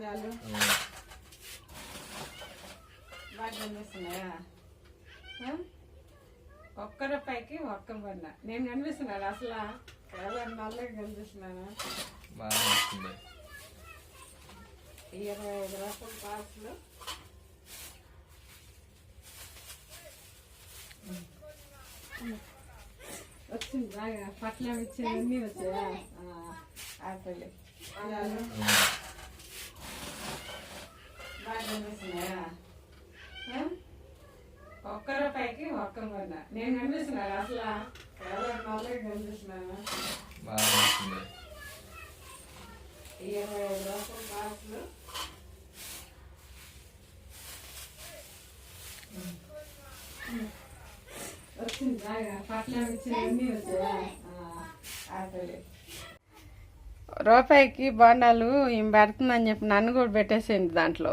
బాణాలు బాగా కనిపిస్తున్నాయా? ఒక్క రూపాయికి ఒక్క బండ. నేను కనిపిస్తున్నాను అసలు. కేవలం నల్లగా కనిపిస్తున్నాను ఇరవై ఐదు రూపాయల పాసులు వచ్చింది బాగా పట్ల ఇచ్చేది అన్నీ వచ్చాయా? బాగా కనిపిస్తున్నాయా ఆ? ఒక్క రూపాయికి ఒక్క బండ నేను కనిపిస్తున్నాను అసలు? కనిపిస్తున్నాను బాగా వస్తుంది ఇరవై ఐదు రూపాయల పాసులు వచ్చింది బాగా పట్ల ఇచ్చేది అన్నీ వచ్చాయా. ఆపిల్. రూపాయికి బాండాలు ఈమె పెడుతుందని చెప్పి నన్ను కూడా పెట్టేసేయండి దాంట్లో.